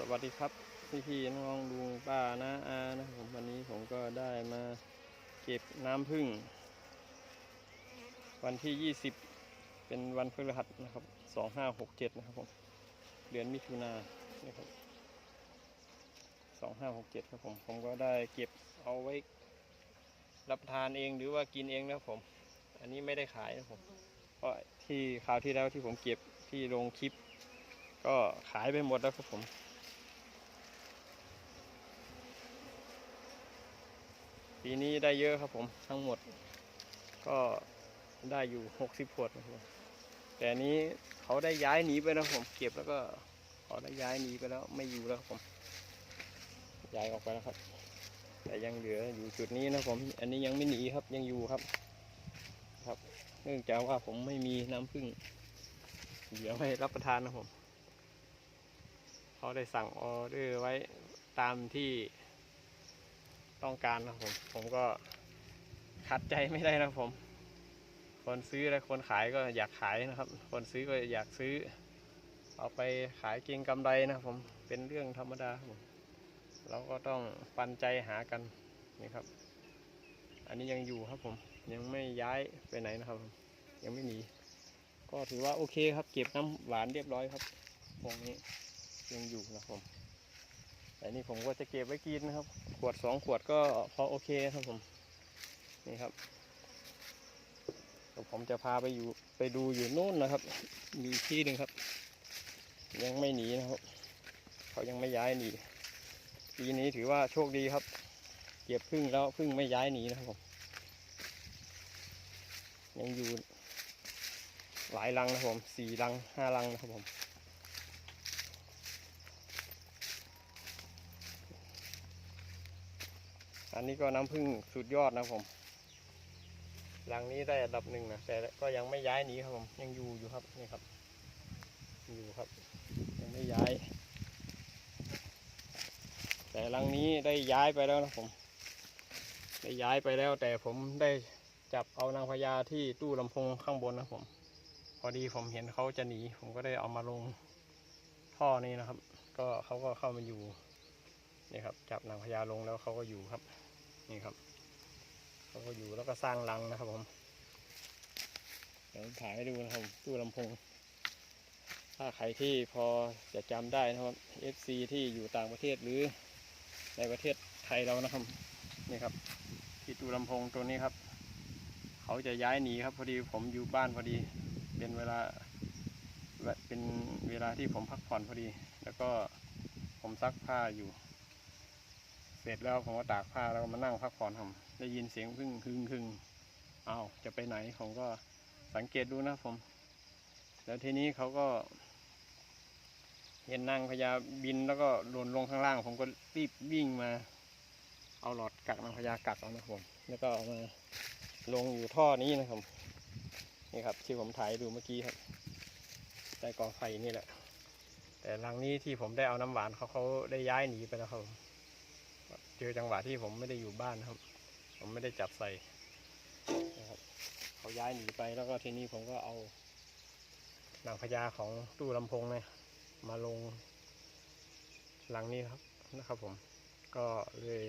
สวัสดีครับพี่พี่น้องๆลุงป้านะอานะครับผมวันนี้ผมก็ได้มาเก็บน้ำผึ้งวันที่ 20 เป็นวันพฤหัสนะครับ 2567 นะครับผมเดือนมิถุนายนนะครับ 2567 ครับผม ผมก็ได้เก็บเอาไว้รับทานเองหรือว่ากินเองนะครับผม อันนี้ไม่ได้ขายนะครับผมเพราะที่คราวที่แล้วที่ผมเก็บที่ลงคลิป ก็ขายไปหมดแล้วครับผม ปีนี้ได้เยอะครับผมทั้งหมดก็ได้อยู่หกสิบขวดนะครับแต่นี้เขาได้ย้ายหนีไปแล้วผมเก็บแล้วก็เขาได้ย้ายหนีไปแล้วไม่อยู่แล้วครับผม ย้ายออกไปแล้วครับ แต่ยังเหลืออยู่จุดนี้นะครับผม อันนี้ยังไม่หนีครับยังอยู่ครับ ครับ เนื่องจากว่าผมไม่มีน้ำผึ้งเหลือไว้รับประทานนะครับผม เขาได้สั่งออเดอร์ไว้ตามที่ ต้องการนะผมผมก็ขัดใจไม่ได้นะผม คนซื้อและคนขายก็อยากขายนะครับ คนซื้อก็อยากซื้อ เอาไปขายเก็งกำไรนะผมเป็นเรื่องธรรมดาผมเราก็ต้องปันใจหากันนี่ครับ อันนี้ยังอยู่ครับผมยังไม่ย้ายไปไหนนะครับ ยังไม่หนีก็ถือว่าโอเคครับ เก็บน้ำหวานเรียบร้อยครับตรงนี้ยังอยู่นะครับผม แต่นี่ผมก็จะเก็บไว้กินนะครับ ขวดสองขวดก็พอโอเคครับผม นี่ครับเดี๋ยวผมจะพาไปอยู่ไปดูอยู่นู่นนะครับ มีที่หนึ่งครับ ยังไม่หนีนะครับ เขายังไม่ย้ายหนีปีนี้ถือว่าโชคดีครับ เก็บพึ่งแล้วพึ่งไม่ย้ายหนีนะครับผมยังอยู่หลายรังนะครับผมสี่รังห้ารังนะครับผม นี้ก็น้ำผึ้งสุดยอดนะครับผมรังนี้ได้อันดับหนึ่งนะแต่ก็ยังไม่ย้ายหนีครับผม ยังอยู่อยู่ครับนี่ครับ อยู่ครับ ยังไม่ย้าย แต่รังนี้ได้ย้ายไปแล้วนะผม ได้ย้ายไปแล้ว แต่ผมได้จับเอานางพญาที่ตู้ลำโพงข้างบนนะผม พอดีผมเห็นเขาจะหนี ผมก็ได้เอามาลงท่อนี้นะครับ ก็เขาก็เข้ามาอยู่นี่ครับ จับนางพญาลงแล้วเขาก็อยู่ครับ นี่ครับเขาก็อยู่แล้วก็สร้างรังนะครับผมเดี๋ยวถ่ายให้ดูนะครับตู้ลำโพงถ้าใครที่พอจะจำได้นะครับ FC ที่อยู่ต่างประเทศหรือในประเทศไทยเรานะครับนี่ครับ ที่ตู้ลำโพงตัวนี้ครับ เขาจะย้ายหนีครับพอดีผมอยู่บ้านพอดี เป็นเวลาเป็นเวลาที่ผมพักผ่อนพอดี แล้วก็ผมซักผ้าอยู่ เสร็จแล้วผมก็ตากผ้าแล้วก็มานั่งพักผ่อนทำได้ยินเสียงพึ่งฮึงฮึงอ้าจะไปไหนผมก็สังเกตดูนะผม แล้วทีนี้เขาก็เห็นนางพญาบินแล้วก็หล่นลงข้างล่าง ผมก็รีบวิ่งมา เอาหลอดกักนางพญากักเอานะผมแล้วก็เอามาลงอยู่ท่อนี้นะครับนี่ครับที่ผมถ่ายดูเมื่อกี้ครับใต้กองไฟนี่แหละ แต่รังนี้ที่ผมได้เอาน้ำหวานเขาเขาได้ย้ายหนีไปแล้วครับ เจอจังหวะที่ผมไม่ได้อยู่บ้านครับ ผมไม่ได้จับใส่นะครับเขาย้ายหนีไปแล้วก็ทีนี้ผมก็เอานางพญาของตู้ลำโพงเนี่ยมาลงหลังนี้ครับนะครับผมก็เลย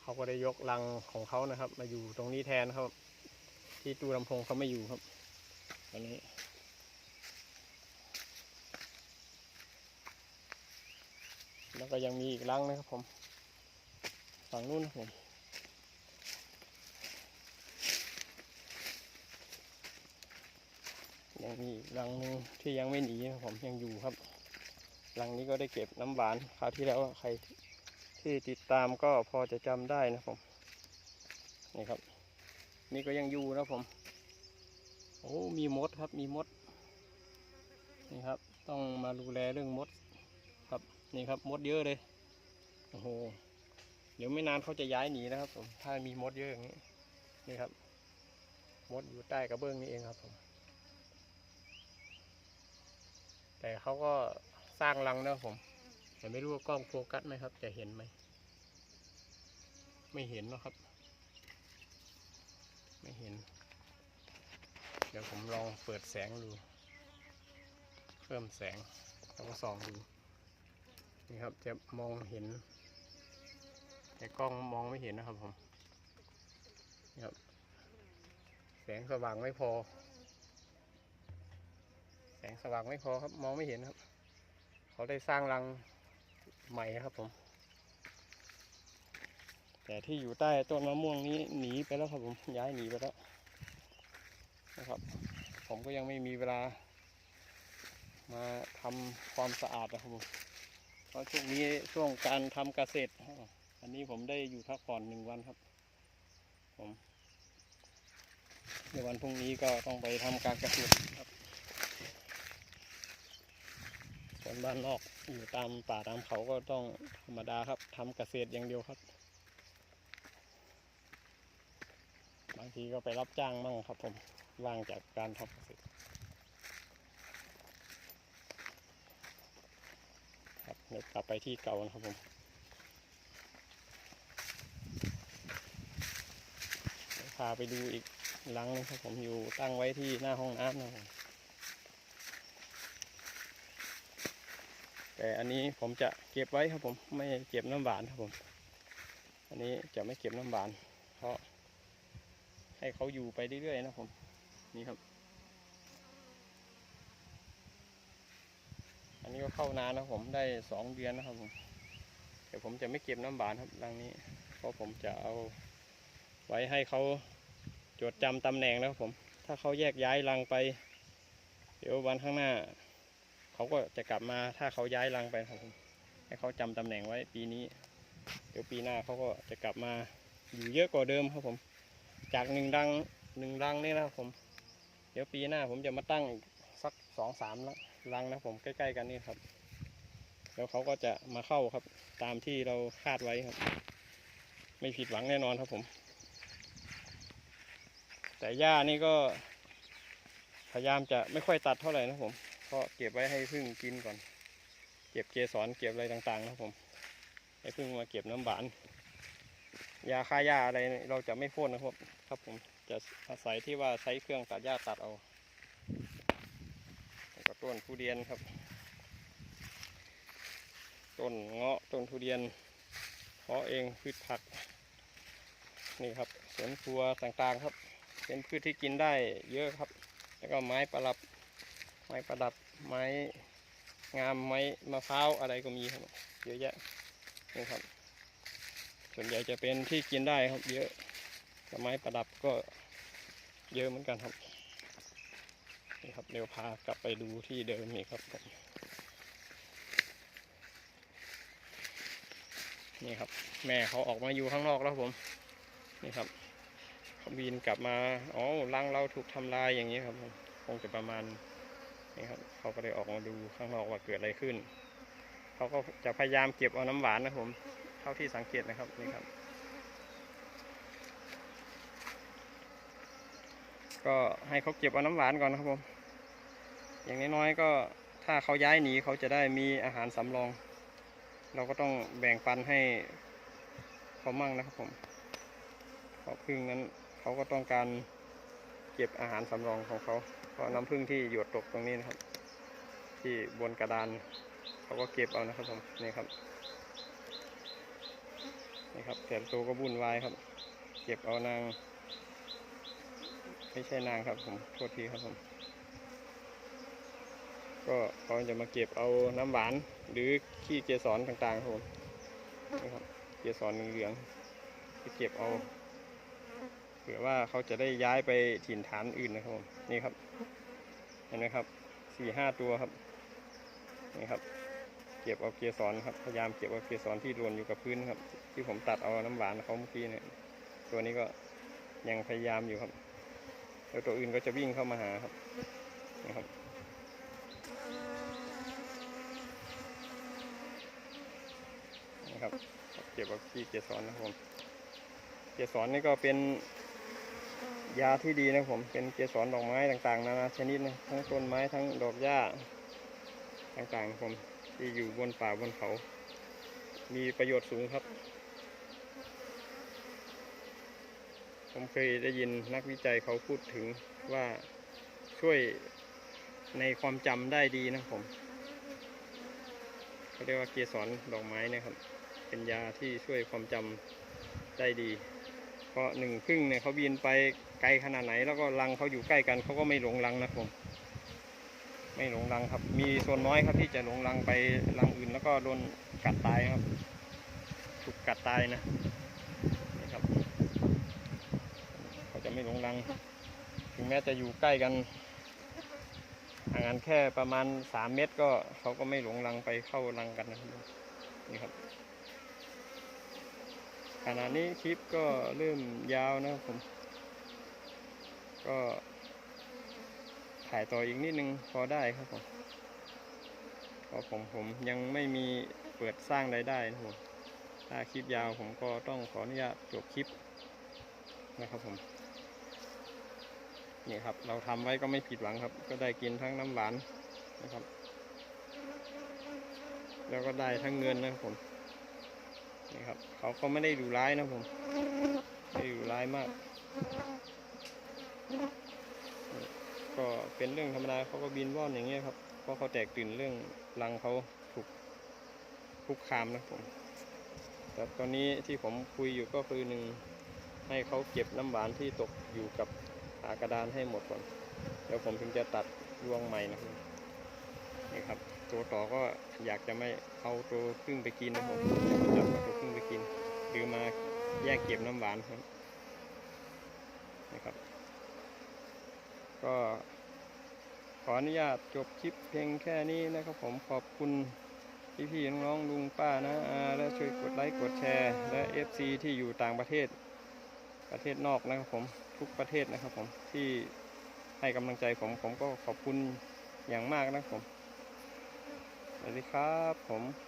เขาก็ได้ยกลังของเขานะครับ มาอยู่ตรงนี้แทนครับ ที่ตู้ลำโพงเขาไม่อยู่ครับตอนนี้ แล้ว ก็ยังมีอีกรังนะครับผมฝั่งนู้นนะผมยังมีอีกรังหนึงที่ยังไม่หนีนะผมยังอยู่ครับรังนี้ก็ได้เก็บน้ำหวานคราวที่แล้วใครที่ติดตามก็พอจะจำได้นะผมนี่ครับ นี่ก็ยังอยู่นะผมโอ้มีมดครับมีมดนี่ครับ ต้องมาดูแลเรื่องมด นี่ครับมดเยอะเลยโอ้โหเดี๋ยวไม่นานเขาจะย้ายหนีนะครับ ผมถ้ามีมดเยอะอย่างนี้นี่ครับ มดอยู่ใต้กระเบื้องนี่เองครับผม แต่เขาก็สร้างรังนะครับผมแต่ไม่รู้ว่ากล้องโฟกัสไหมครับ จะเห็นไหมไม่เห็นนะครับ ไม่เห็น เดี๋ยวผมลองเปิดแสงดู เพิ่มแสงเราก็ส่องดู นี่ครับจะมองเห็น แต่กล้องมองไม่เห็นนะครับผมนี่ครับ แสงสว่างไม่พอ แสงสว่างไม่พอครับ มองไม่เห็นครับ เขาได้สร้างรังใหม่ครับผม แต่ที่อยู่ใต้ต้นมะม่วงนี้หนีไปแล้วครับผมย้ายหนีไปแล้วนะครับ ผมก็ยังไม่มีเวลามาทำความสะอาดนะครับผม เพราะช่วงนี้ช่วงการทำเกษตร อันนี้ผมได้อยู่พักผ่อนหนึ่งวันครับ ผมในวันพรุ่งนี้ก็ต้องไปทำการเกษตรครับคนบ้านนอกอยู่ตามป่าตามเขาก็ต้องธรรมดาครับทำเกษตรอย่างเดียวครับ บางทีก็ไปรับจ้างบ้างครับผมว่างจากการทำเกษตร ครับ เดี๋ยวกลับไปที่เก่านะครับผมพาไปดูอีกหลังนึงครับผมอยู่ตั้งไว้ที่หน้าห้องน้ำนะครับผมแต่อันนี้ผมจะเก็บไว้ครับผมไม่เก็บน้ำหวานครับผม อันนี้จะไม่เก็บน้ำหวาน เพราะให้เขาอยู่ไปเรื่อยๆนะครับผมนี่ครับ นนี้ก็เข้านานนะผมได้สองเดือนนะครับผมแต่ผมจะไม่เก็บน้ำหวานครับรังนี้เพราะผมจะเอาไว้ให้เขาจดจำตำแหน่งนะครับผม ถ้าเขาแยกย้ายรังไป เดี๋ยววันข้างหน้า เขาก็จะกลับมาถ้าเขาย้ายรังไปครับผมให้เขาจำตำแหน่งไว้ปีนี้ เดี๋ยวปีหน้าเขาก็จะกลับมาอยู่เยอะกว่าเดิมครับผม จากหนึ่งรังหนึ่งรังนี่นะครับผม เดี๋ยวปีหน้าผมจะมาตั้งอีกสักสองสามรังรังนะผมใกล้ๆกันนี่ครับ แล้วเขาก็จะมาเข้าครับ ตามที่เราคาดไว้ครับ ไม่ผิดหวังแน่นอนครับผม แต่หญ้านี่ก็ พยายามจะไม่ค่อยตัดเท่าไหร่นะผมเพราะเก็บไว้ให้พึ่งกินก่อน เก็บเกสรเก็บอะไรต่างๆ นะครับผม ให้พึ่งมาเก็บน้ำหวานยาฆ่าหญ้าอะไรเราจะไม่พ่นนะครับ ครับผมจะอาศัยที่ว่าใช้เครื่องตัดหญ้าตัดเอา ต้นทุเรียนครับ ต้นเงาะต้นทุเรียนเพาะเองพืชผัก นี่ครับสวนครัวต่างๆครับ เป็นพืชที่กินได้เยอะครับ แล้วก็ไม้ประดับ ไม้ประดับไม้งามไม้มะพร้าวอะไรก็มีครับ เยอะแยะนี่ครับ ส่วนใหญ่จะเป็นที่กินได้ครับ เยอะแต่ไม้ประดับก็เยอะเหมือนกันครับ นี่ครับเดี๋ยวพากลับไปดูที่เดิมนี่ครับผมนี่ครับ แม่เขาออกมาอยู่ข้างนอกแล้วผม นี่ครับเขาบินกลับมาอ๋อรังเราถูกทำลายอย่างนี้ครับผมคงจะประมาณนี่ครับเขาก็เลยออกมาดูข้างนอกว่าเกิดอะไรขึ้น เขาก็จะพยายามเก็บเอาน้ำหวานนะผม เท่าที่สังเกตนะครับนี่ครับ ก็ให้เขาเก็บเอาน้ำหวานก่อนนะครับผม อย่างน้อยๆก็ถ้าเขาย้ายหนีเขาจะได้มีอาหารสำรอง เราก็ต้องแบ่งปันให้เขามั่งนะครับผมเพราะพึ่งนั้นเขาก็ต้องการเก็บอาหารสำรองของเขา เพราะน้ำพึ่งที่หยดตกตรงนี้นะครับ ที่บนกระดานเขาก็เก็บเอานะครับผมนี่ครับนี่ครับแต่ตัวก็วุ่นวายครับ เก็บเอานาง ไม่ใช่นางครับผมโทษทีครับผม ก็เขาจะมาเก็บเอาน้ำหวาน หรือขี้เกสรต่างๆครับผมนี่ครับเกสรเหลืองๆที่เก็บเอาเผื่อว่าเขาจะได้ย้ายไปถิ่นฐานอื่นนะครับผมนี่ครับเห็นไหมครับสี่ห้าตัวครับนี่ครับ เก็บเอาเกสรครับพยายามเก็บเอาเกสรที่หล่นอยู่กับพื้นครับ ที่ผมตัดเอาน้ำหวานเขาเมื่อกี้เนี่ยตัวนี้ก็ยังพยายามอยู่ครับ แล้วตัวอื่นก็จะวิ่งเข้ามาหาครับนะครับนะครับเก็บเอาขี้เกสรนะครับผมเกสรนี่ก็เป็นยาที่ดีนะครับผมเป็นเกสรดอกไม้ต่างๆ นานาชนิดนะทั้งต้นไม้ทั้งดอกหญ้าต่างๆครับผมที่อยู่บนป่าบนเขา มีประโยชน์สูงครับ ผมเคยได้ยินนักวิจัยเขาพูดถึงว่าช่วยในความจำได้ดีนะครับผมเขาเรียกว่าเกสรดอกไม้นะครับ เป็นยาที่ช่วยความจำได้ดี เพราะหนึ่งพึ่งเนี่ยเขาบินไปไกลขนาดไหน แล้วก็รังเขาอยู่ใกล้กันเขาก็ไม่หลงรังนะครับผมไม่หลงรังครับ มีส่วนน้อยครับที่จะหลงรังไปรังอื่น แล้วก็โดนกัดตายครับ ถูกกัดตายนะนี่ครับ เขาจะ ไม่หลงรัง ถึงแม้จะอยู่ใกล้กันห่างกันแค่ประมาณสามเมตรก็เขาก็ไม่หลงรังไปเข้ารังกันนะครับนี่ครับขณะนี้คลิปก็เริ่มยาวนะครับผม ก็ถ่ายต่ออีกนิดนึงพอได้ครับผมเพราะผมผมยังไม่มีเปิดสร้างรายได้นะครับผมถ้าคลิปยาวผมก็ต้องขออนุญาตจบคลิปนะครับผม นี่ครับ เราทำไว้ก็ไม่ผิดหวังครับ ก็ได้กินทั้งน้ำหวานนะครับ แล้วก็ได้ทั้งเงินนะครับผมนี่ครับ เขาก็ไม่ได้ดูร้ายนะผมไม่ดูร้ายมาก ก็เป็นเรื่องธรรมดาเขาก็บินว่อนอย่างเงี้ยครับเพราะเขาแตกตื่นเรื่องรังเขาถูกคุกคามนะผมแต่ตอนนี้ที่ผมคุยอยู่ก็คือหนึ่งให้เขาเก็บน้ำหวานที่ตกอยู่กับากระดานให้หมดก่อน เดี๋ยวผมถึงจะตัดรวงใหม่นะครับ นี่ครับ ตัวต่อก็อยากจะไม่เอาตัวพึ่งไปกินนะผมอยากจะเอาตัวพึ่งไปกิน หรือมาแยกเก็บน้ำหวานครับนะครับ ก็ขออนุญาตจบคลิปเพียงแค่นี้นะครับผมขอบคุณพี่ๆน้องๆลุงป้านะอาและช่วยกดไลค์กดแชร์ และ FC ที่อยู่ต่างประเทศประเทศนอกนะครับผม ทุกประเทศนะครับผมที่ให้กำลังใจผมผมก็ขอบคุณอย่างมากนะครับผมสวัสดีครับผม